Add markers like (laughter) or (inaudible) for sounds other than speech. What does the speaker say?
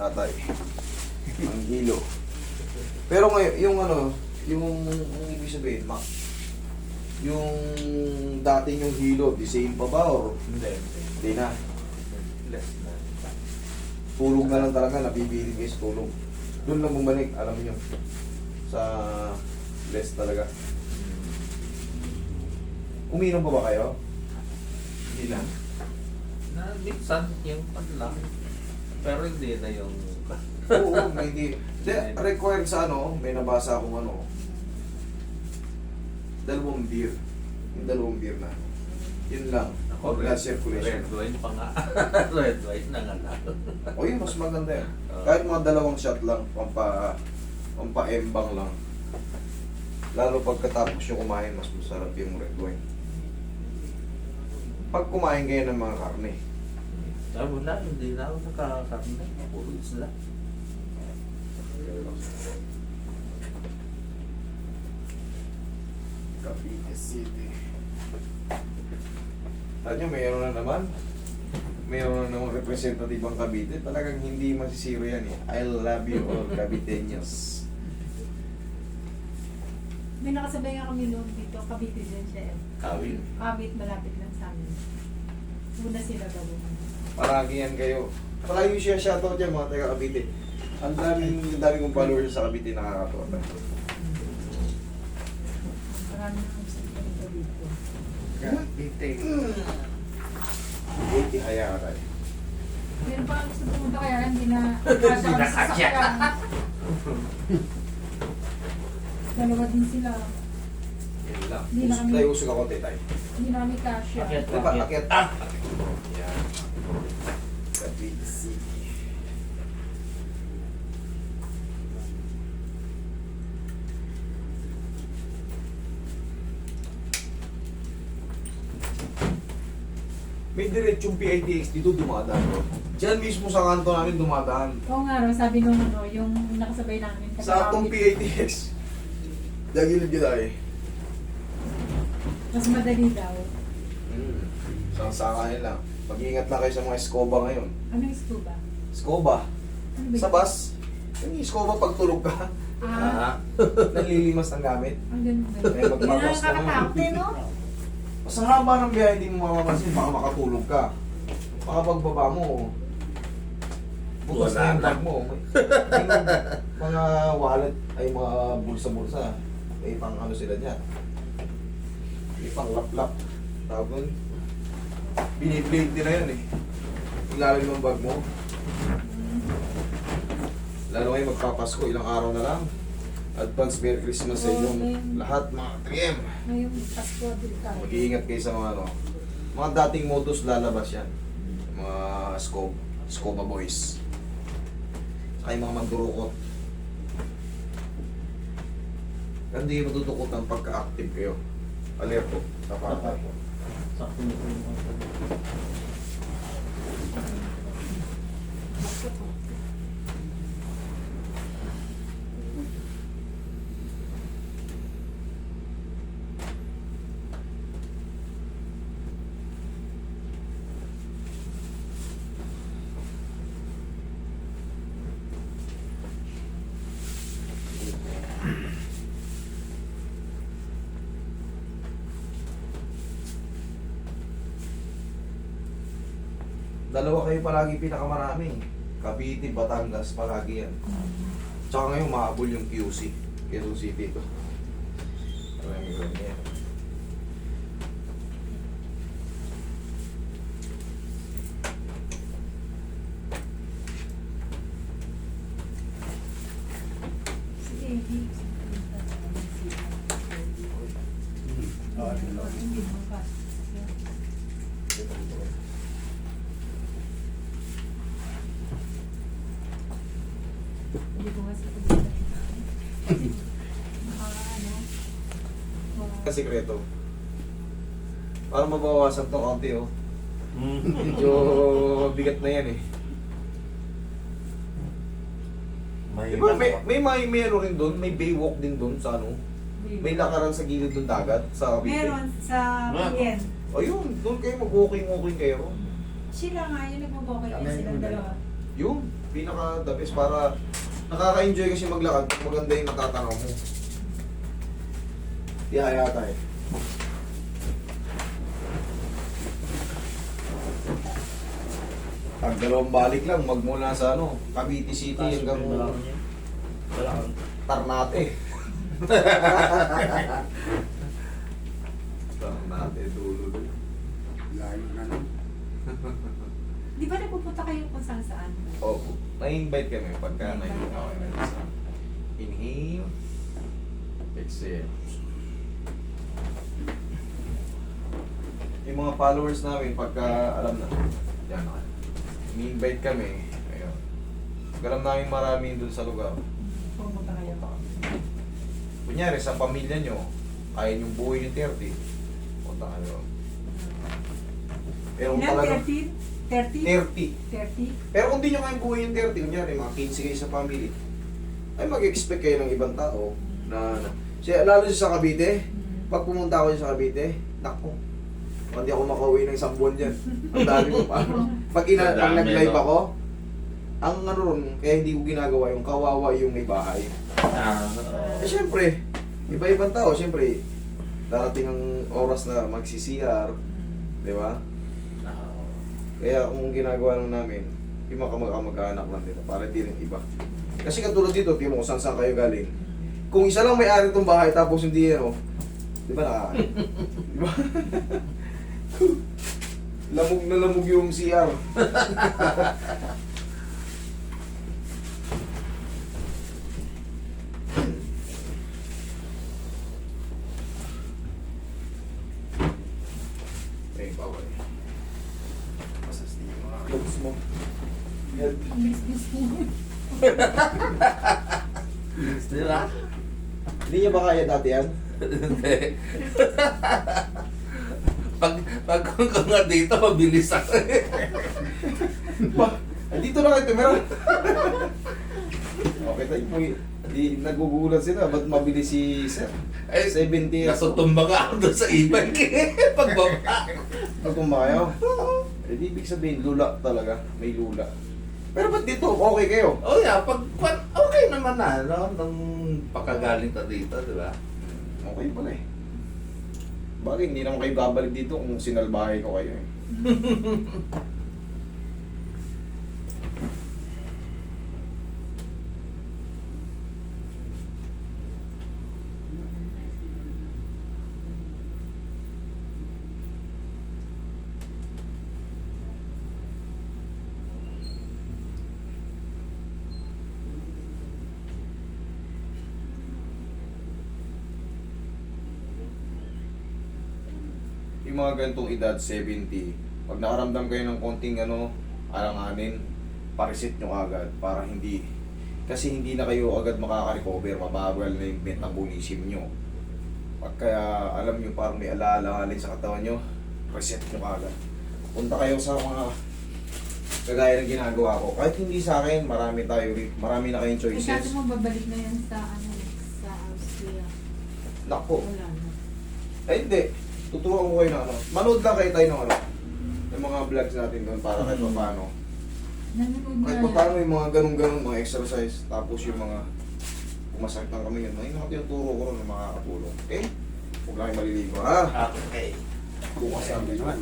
tatay. Ang hilo. Pero ngayon, yung ano, yung, yung ibig sabihin, ma, yung dating yung hilo, the same pa ba or Hindi, hindi. hindi na? Less na. Tulog na lang talaga, kayo sa tulog. Doon lang bumalik, alam niyo. Sa less talaga. Uminom pa ba kayo? Hindi lang. Na, minsan, yung panlang. Pero hindi na yung... (laughs) Oo, may hindi. De, required sa ano, may nabasa akong ano, dalawang beer. Yung dalawang beer na. Yun lang. Ako, Blood circulation. Red wine pa nga. (laughs) red wine na nga lang. O yun, mas maganda yan. Kahit mga dalawang shot lang, pampa, pampa-embang lang. Lalo pagkatapos nyo kumain, mas masarap yung red wine. Pag kumain kayo ng mga karne, Ah, wala, hindi na ako nakakakarne. Puro isla. Cavite City. Alam nyo, mayroon na naman. Mayroon na namang representative ang Cavite. Talagang hindi masisiro yan eh. I love you all (laughs) Caviteños. May nakasabay nga kami noon dito, Cavite din siya eh. Kawin. Kabit malapit lang sa amin. Una sila gawin. Paragi yan kayo. Palagi siya shoutout dyan mga taga Cavite. Ang daming, ang daming kong followers sa Cavite nakakatuwa. Marami na kami sa dito dito. Cavite. Cavite Hayaray. Meron pa gusto pumunta kaya hindi na (laughs) kasya kami sa kasya. sakyan. Dalawa din sila. Yan. Hindi na kami- Tayo usog ako, tetay. Hindi namin kasya. Akyat. Diba, akyat. Ah! Yan. Cavite City. May diretsong PITX dito dumadaan. no? Diyan mismo sa kanto namin dumadaan. Oo nga raw, sabi nung ano, yung nakasabay namin. Sa atong PITX. Dagilid yun ay. Mas madali daw. Hmm. Sasaka lang. Mag-iingat lang kayo sa mga scoba ngayon. Ano yung scuba? Scoba. Ano ba Sa bus. Yung scoba pag tulog ka. Ah, (laughs) Nalilimas ang gamit. ang. Yun ang magpapas naman. nakakatakot eh, no? Sa haba ng biyahe, hindi mo mamamansin, baka makatulog ka. Baka pagbaba mo, bukas na yung bag mo. May mga- wallet, ay mga bulsa-bulsa. May pang ano sila dyan. May pang lap-lap. Tawag nun. Biniblade na yan eh. Ilalim ng bag mo. Lalo ngayon magpapasko, ilang araw na lang. Advance Merry Christmas sa inyong lahat mga 3M. Ngayong Pasko, delikado. Mag-iingat kayo sa mga ano. Mga dating modus lalabas yan. Mga scope, scopa boys. Saka yung mga magdurukot. Hindi kayo matutukotan pagka-active kayo. Alerto. Tapatan. Sakto na po yung Dalawa kayo palagi pinakamarami. Cavite, Batangas, palagi yan. Tsaka ngayon mahabol yung QC. Quezon City ito. Marami ganyan. Sige, hindi. Hindi mo pa. Hindi ko ano. Ang sikreto. Para mabawasan to konti oh. Medyo bigat na yan eh. May, Diba, may, may, may meron rin doon, may baywalk din doon sa ano. May lakaran sa gilid ng dagat, sa Cavite. Meron sa PN. Ayun, doon kayo mag-walking-walking kayo. Sila nga yun, nagmabokay Kami yun silang yun, dalawa. Yun. Pinaka the best para nakaka-enjoy kasi maglakad pag maganda yung natatanaw mo. Tiyaya tayo. Pag dalawang balik lang, magmula sa ano, Cavite City hanggang Tarnate. (laughs) Tarnate, dulo. Layo na lang. (laughs) Di ba napupunta kayo kung saan saan? Opo. Na-invite kami pagka May invite na okay na isa. Inhale. Exhale. Yung mga followers namin, pagka alam na, yan na. Ini-invite kami. Ayun. Pag alam namin marami dun sa lugar. Pumunta kayo. Kunyari, sa pamilya nyo, kaya nyo buhay yung 30. Punta kayo. Pero kung Ilan? talagang 13? 30? 30. 30? Pero kung di nyo kayang buhay yung 30, kunyari, mga 15 kayo sa family, ay mag-expect kayo ng ibang tao na, na siya, lalo siya sa Cavite, pag pumunta ako sa Cavite, naku, hindi ako makauwi ng isang buwan dyan. Ang dami ko pa. Pag, ina, pag nag-live ako, ang ano ron, kaya hindi ko ginagawa yung kawawa yung may bahay. Ah, Eh syempre, iba-ibang tao, syempre, darating ang oras na magsi-CR, di ba? Kaya kung ginagawa lang namin, yung mga kamag-anak lang dito, para di rin iba. Kasi katulad dito, tingnan mo kung saan saan kayo galing. Kung isa lang may-ari itong bahay, tapos hindi ano, di ba nakakain? di ba? (laughs) lamog na lamog yung CR. (laughs) Ay, bawal. Masas din yung mga clothes mo. Mo. Sila? Hindi niya ba kaya dati yan? Hindi. pag, pag kung nga dito, mabilis ako. Ba, dito na kayo tumira. okay tayo po. Di nagugulat sila, ba't mabilis si Sir? Eh, 70 years old. Nasutumba nga ako doon sa ibang (laughs) pagbaba. Pag kumayo. Eh, di ibig sabihin, lula talaga. May lula. Pero ba't dito, okay kayo? Oh yeah, pag, pag okay naman na, no? Nung pakagaling ka dito, di ba? Okay pala eh. Bagay, hindi naman kayo babalik dito kung sinalbahay ko kayo eh. (laughs) yung mga ganitong edad, 70, pag nakaramdam kayo ng konting ano, alanganin, parisit nyo agad para hindi, kasi hindi na kayo agad makaka-recover, mabagal na yung metabolism nyo. Pag kaya alam nyo parang may alaalanganin sa katawan nyo, reset nyo agad. Punta kayo sa mga kagaya ng ginagawa ko. Kahit hindi sa akin, marami tayo marami na kayong choices. mo babalik na yan sa ano, sa Austria. Nako. Wala na. Ay, hindi. Tuturuan ko kayo ng ano. Manood lang kayo tayo ng ano. Yung mga vlogs natin doon para kahit pa paano. Nanonood na Kahit pa paano yung mga ganun-ganun, mga exercise. Tapos yung mga pumasakit ng kami yun. May mga tinuturo ko rin na makakatulong. Okay? Huwag lang kayo maliligo, ha? Okay. Bukas sabi naman.